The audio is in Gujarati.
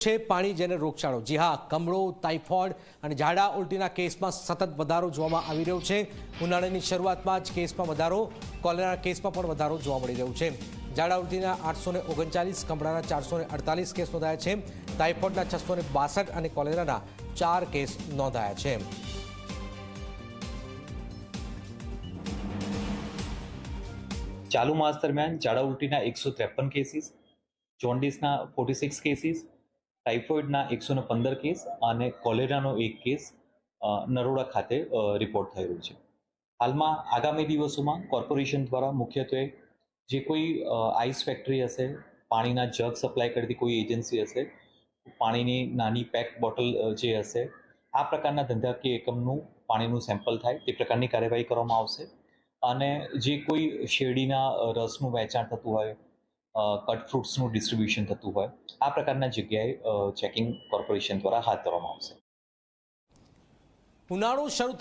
છે પાણી જેને રોગચાળો. જી હા, કમળો, ટાઇફોઇડ અને ઝાડા ઉલટીના કેસમાં સતત વધારો જોવામાં આવી રહ્યો છે. ઉનાળાની શરૂઆતમાં જ કેસમાં વધારો, કોલેરાના કેસમાં પણ વધારો જોવા મળી રહ્યો છે. ઝાડા ઉલટીના આઠસો ને ઓગણચાલીસ, કમળાના ચારસો ને અડતાલીસ કેસ નોંધાયા છે. ટાઇફોઇડના છસો ને બાસઠ અને કોલેરાના ચાર કેસ નોંધાયા છે. ચાલુ માસ દરમિયાન ઝાડા ઉલટીના એકસો ત્રેપન કેસીસ જોન્ડિસના ફોર્ટી સિક્સ કેસીસ ટાઇફોઇડના એકસો પંદર કેસ અને કોલેરાનો એક કેસ નરોડા ખાતે રિપોર્ટ થયેલો છે. હાલમાં આગામી દિવસોમાં કોર્પોરેશન દ્વારા મુખ્યત્વે જે કોઈ આઈસ ફેક્ટરી હશે, પાણીના જગ સપ્લાય કરતી કોઈ એજન્સી હશે, પાણીની નાની પેક બોટલ જે હશે, આ પ્રકારના ધંધાકીય એકમનું પાણીનું સેમ્પલ થાય, તે પ્રકારની કાર્યવાહી કરવામાં આવશે. અને જે કોઈ શેરડીના રસનું વેચાણ થતું હોય કટ ફ્રૂટ્સનું ડિસ્ટ્રીબ્યુશન થતું હોય, આ પ્રકારના જગ્યાએ ચેકિંગ કોર્પોરેશન દ્વારા હાથ ધરવામાં આવશે. ઉનાળો શરૂ